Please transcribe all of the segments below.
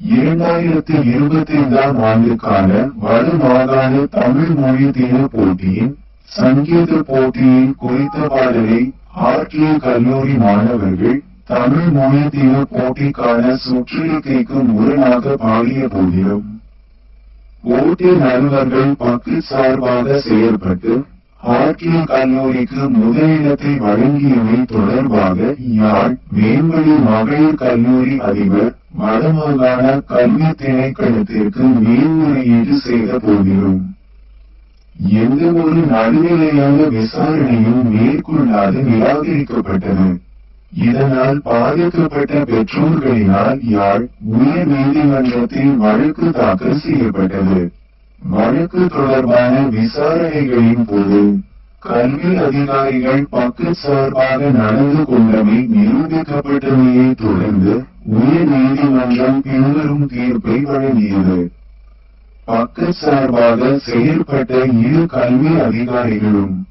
இரண்டாயிரத்தி இருபத்தி ஐந்தாம் ஆண்டுக்கான வட தமிழ் மொழி தின போட்டியின் சங்கீத போட்டியின் குறித்த பாடலை ஆர்டிஏ கல்லூரி மாணவர்கள் தமிழ் மொழி தின போட்டிக்கான சுற்றறிக்கைக்கு முரணாக பாடிய போதிலும். போட்டி நடுவர்கள் பக்கு சார்பாக செயல்பட்டு ஆர்டிஏ கல்லூரிக்கு முதலிடத்தை வழங்கியமை தொடர்பாக யாழ் மேம்படி மகளிர் கல்லூரி அதிபர் வடமாகாண கல்வி திணைக்களத்திற்கு மேல்முறையீடு செய்த போதிலும் எந்த ஒரு நடுநிலையான விசாரணையும் மேற்கொள்ளாது நிராகரிக்கப்பட்டது. இதனால் பாதிக்கப்பட்ட பெற்றோர்களினால் யாழ் உயர் நீதிமன்றத்தில் வழக்கு தாக்கல் செய்யப்பட்டது. வழக்கு தொடர்பான விசாரணைகளின் போது கல்வி அதிகாரிகள் பக்க சார்பாக நடந்து கொண்டமை நிரூபிக்கப்பட்டமையை தொடர்ந்து உயர் நீதிமன்றம் பின்வரும் தீர்ப்பை வழங்கியது. பக்க சார்பாக செயல்பட்ட இரு கல்வி அதிகாரிகளும்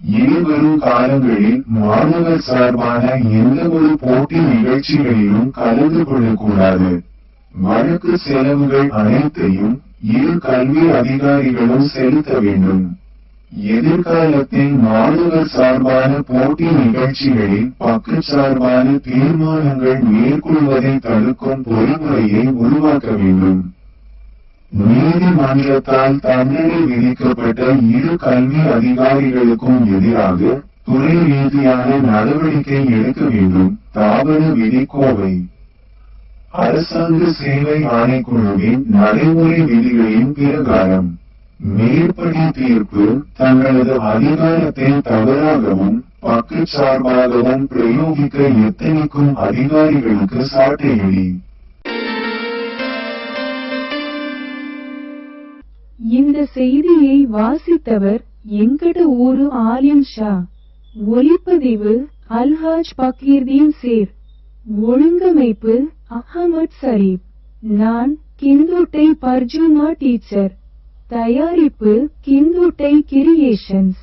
இருவரும் காலங்களில் மாணவர் சார்பான எந்த ஒரு போட்டி நிகழ்ச்சிகளிலும் கலந்து கொள்ளக்கூடாது. வழக்கு செலவுகள் அனைத்தையும் இரு கல்வி அதிகாரிகளும் செலுத்த வேண்டும். எதிர்காலத்தில் மாணவர் சார்பான போட்டி நிகழ்ச்சிகளில் பக்க சார்பான தீர்மானங்கள் மேற்கொள்வதை தடுக்கும் பொறிமுறையை உருவாக்க வேண்டும். நீதிமன்றத்தால் தண்டனை விதிக்கப்பட்ட இரு கல்வி அதிகாரிகளுக்கும் எதிராக துறை ரீதியான நடவடிக்கை எடுக்க வேண்டும். தாவர விதி கோவை அரசாங்க சேவை ஆணைக்குழுவின் நடைமுறை விதிகளின் பிரகாரம் மேற்படி தீர்ப்பு தங்களது அதிகாரத்தை தவறாகவும் பக்கச்சார்பாகவும் பிரயோகிக்க எத்தனைக்கும் அதிகாரிகளுக்கு சாட்டையடி. இந்த செய்தியை வாசித்தவர் எங்கட ஊரு ஆலியம் ஷா. ஒலிப்பதிவு அல்ஹாஜ் பக்கீர்தீன் சேர். ஒழுங்கமைப்பு அஹமத் சரீப். நான் கிந்துட்டை பர்ஜுமா டீச்சர். தயாரிப்பு கிந்துட்டை கிரியேஷன்ஸ்.